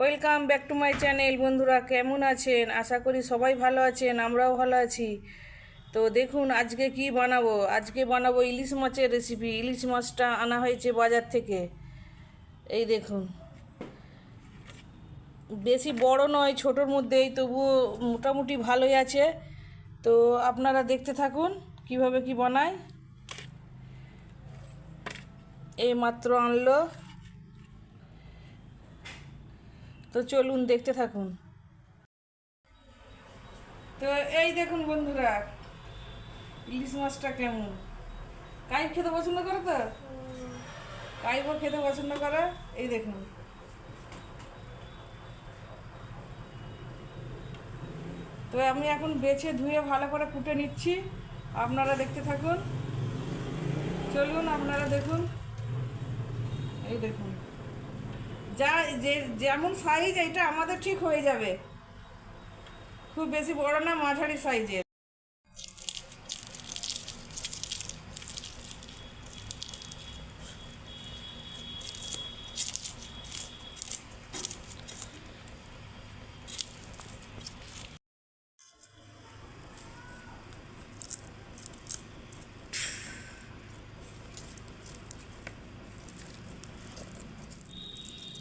Welcome back to my channel. বন্ধুরা, কেমন আছেন? আশা করি সবাই ভালো আছেন, আমরাও ভালো আছি। তো দেখুন, আজকে কি বানাবো? আজকে বানাবো ইলিশ মাছের রেসিপি ইলিশ মাছটা আনা হয়েছে বাজার থেকে। এই দেখুন। বেশি বড় নয়, ছোটোর মধ্যেই, তবুও মোটামুটি ভালোই আছে। তো আপনারা দেখতে থাকুন, কীভাবে কি বানায়। এই মাত্র আনলো। তো চলুন, দেখতে থাকুন। তো এই দেখুন বন্ধুরা, ইলিশ মাছটা কেমন? কাই খেতে পছন্দ করে তো? কাইবো খেতে পছন্দ করে? এই দেখুন। তো আমি এখন বেছে ধুয়ে ভালো করে কুটে নিচ্ছি। আপনারা দেখতে থাকুন। চলুন, আপনারা দেখুন। এই দেখুন। যা, যে, যেমন সাইজ এটা আমাদের ঠিক হয়ে যাবে। খুব বেশি বড় না, মাঝারি সাইজের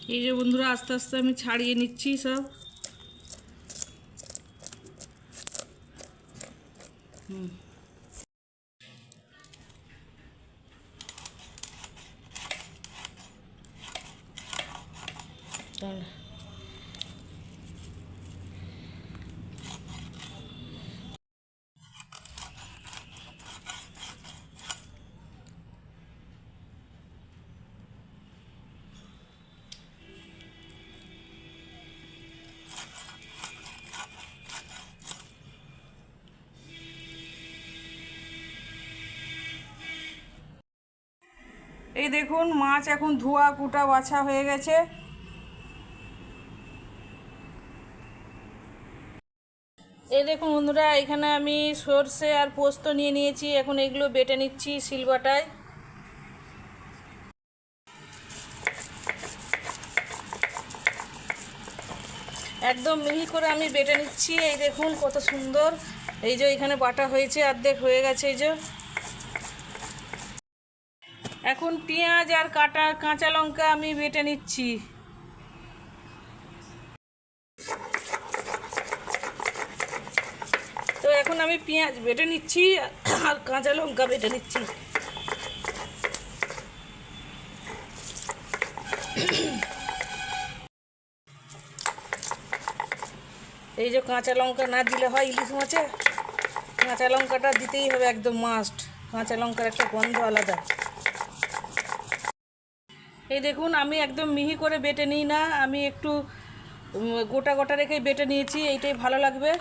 এই যে বন্ধুরা আস্তে আস্তে আমি ছাড়িয়ে নিচ্ছি সব হুম। দাঁড়া। এই দেখুন, মাছ এখন ধোয়া কুটা বাছা হয়ে গেছে। এই দেখুন বন্ধুরা, এখানে আমি সর্ষে আর পোস্ত নিয়ে নিয়েছি, এখন এগুলো বেটে নিচ্ছি শিলবাটায়। একদম মিহি করে আমি বেটে নিচ্ছি, এই দেখুন কত সুন্দর। এই যে এখানে বাটা হয়েছে, অর্ধেক হয়ে গেছে, এই যে। এখন পেঁয়াজ আর কাটা, কাঁচা লঙ্কা আমি বেটে নিচ্ছি। তো এখন আমি পেঁয়াজ বেটে নিচ্ছি আর কাঁচা লঙ্কা বেটে নিচ্ছি। এই যে কাঁচা লঙ্কা না দিলে হয় ইলিশ মাছে, কাঁচা লঙ্কাটা দিতেই হবে একদম মাস্ট কাঁচা লঙ্কার একটা গন্ধ আলাদা। এই দেখুন, আমি একদম মিহি করে বেটে নিই না, আমি একটু গোটা গোটা রেখেই বেটে নিয়েছি, এইটাই ভালো লাগবে।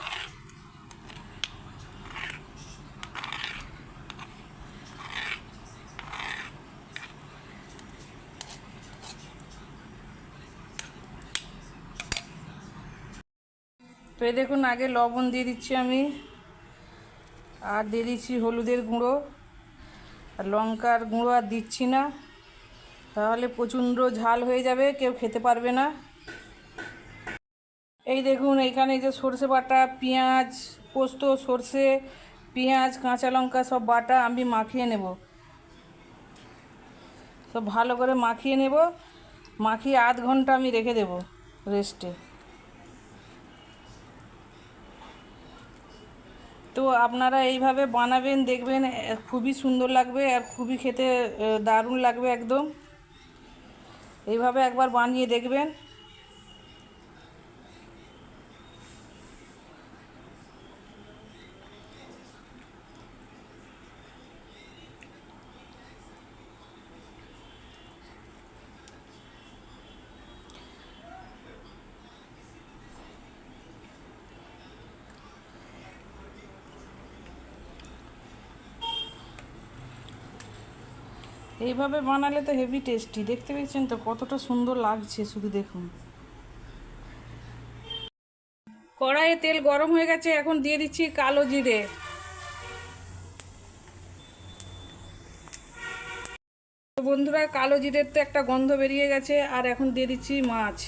তো এই দেখুন, আগে লবণ দিয়ে দিচ্ছি আমি, আর দিয়ে দিচ্ছি হলুদের গুঁড়ো, আর লঙ্কার গুঁড়ো আর দিচ্ছি না। তাহলে প্রচণ্ড ঝাল হয়ে যাবে, কেউ খেতে পারবে না। এই দেখুন, এইখানে যে সর্ষে বাটা, পেঁয়াজ, পোস্ত, সর্ষে, পেঁয়াজ, কাঁচা লঙ্কা, সব বাটা আমি মাখিয়ে নেব। সব ভালো করে মাখিয়ে নেব। মাখিয়ে আধ ঘণ্টা আমি রেখে দেব রেস্টে। তো আপনারা এইভাবে বানাবেন, দেখবেন খুবই সুন্দর লাগবে আর খুবই খেতে দারুণ লাগবে একদম। এইভাবে একবার বানিয়ে দেখবেন। এইভাবে বানালে তো হেভি টেস্টি দেখতে পেয়েছেন তো, কতটা সুন্দর লাগছে, শুধু দেখুন। কড়াইয়ে তেল গরম হয়ে গেছে, এখন দিয়ে দিচ্ছি কালো জিরে। বন্ধুরা, কালো জিরের তো একটা গন্ধ বেরিয়ে গেছে, আর এখন দিয়ে দিচ্ছি মাছ।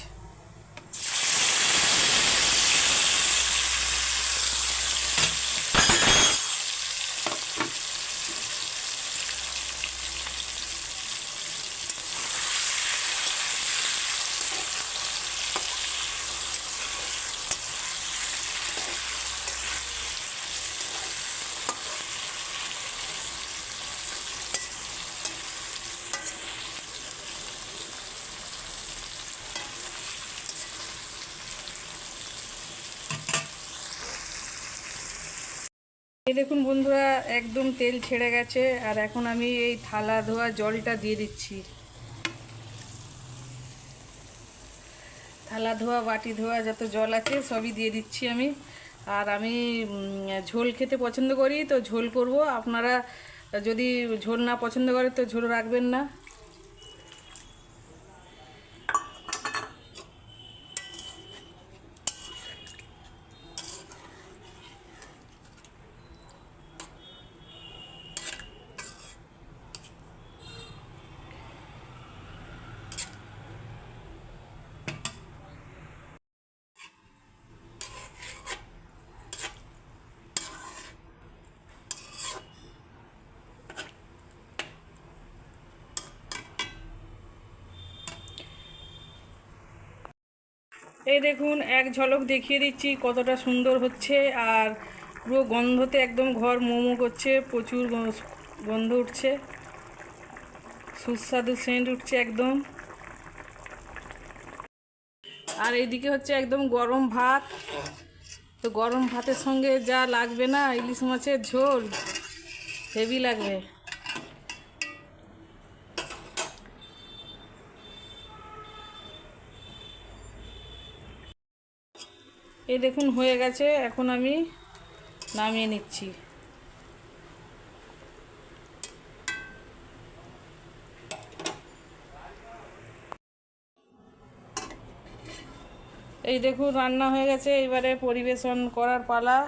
এই দেখুন বন্ধুরা, একদম তেল ছেড়ে গেছে, আর এখন আমি এই থালা ধোয়া জলটা দিয়ে দিচ্ছি। থালা ধোয়া, বাটি ধোয়া, যত জল আছে সবই দিয়ে দিচ্ছি আমি। আর আমি ঝোল খেতে পছন্দ করি, তো ঝোল করব। আপনারা যদি ঝোল না পছন্দ করে, তো ঝোল রাখবেন না। এই দেখুন, এক ঝলক দেখিয়ে দিচ্ছি কতটা সুন্দর হচ্ছে আর পুরো গন্ধতে একদম ঘর মোমো করছে, প্রচুর গন্ধ উঠছে। সুস্বাদু সেন্ট উঠছে একদম। আর এইদিকে হচ্ছে একদম গরম ভাত। তো গরম ভাতের সঙ্গে যা লাগবে না, ইলিশ মাছের ঝোল, হেভি লাগবে। এই দেখুন, হয়ে গেছে। এখন আমি নামিয়ে নিচ্ছি। এই দেখুন, রান্না হয়ে গেছে। এবারে পরিবেশন করার পালা।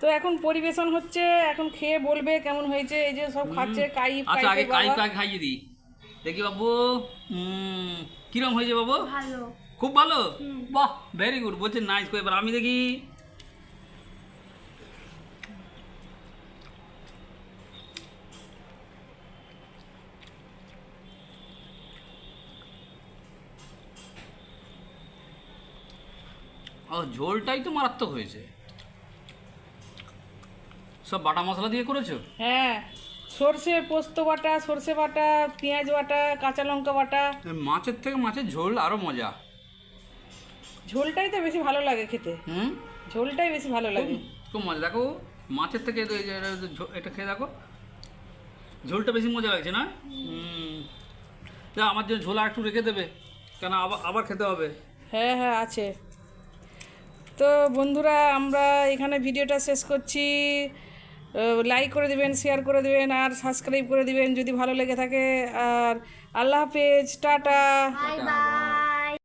তো এখন পরিবেশন হচ্ছে এখন খেয়ে বলবে কেমন হয়েছে এই যে সব খাচ্ছে কাইপ আচ্ছা আগে কাই কাই খাইয়ে দিই। দেখি বাবু কিরম হয়েছে বাবু? ভালো। খুব ভালো? বাহ ভেরি গুড বলছে নাইস করে। এবার আমি দেখি। ও ঝোলটাই তো মারাত্মক হয়েছে। সব বাটা মশলা দিয়ে করেছ? হ্যাঁ সর্ষে পোস্ত বাটা সর্ষে বাটা পেঁয়াজ বাটা কাঁচা লঙ্কা বাটা। মাছের থেকে মাছের ঝোল আরও মজা। ঝোলটাই তো বেশি ভালো লাগে খেতে। হুম? ঝোলটাই বেশি ভালো লাগে। খুব মজা। দেখো মাছের থেকে এটা খেয়ে দেখো। ঝোলটা বেশি মজা লাগছে না? যা আমার জন্য ঝোল আর একটু রেখে দেবে। কেন আবার আবার খেতে হবে? হ্যাঁ হ্যাঁ আছে। তো বন্ধুরা আমরা এখানে ভিডিওটা শেষ করছি। লাইক করে দিবেন শেয়ার করে দিবেন আর সাবস্ক্রাইব করে দিবেন যদি ভালো লেগে থাকে। আর আল্লাহ হাফেজ, টাটা।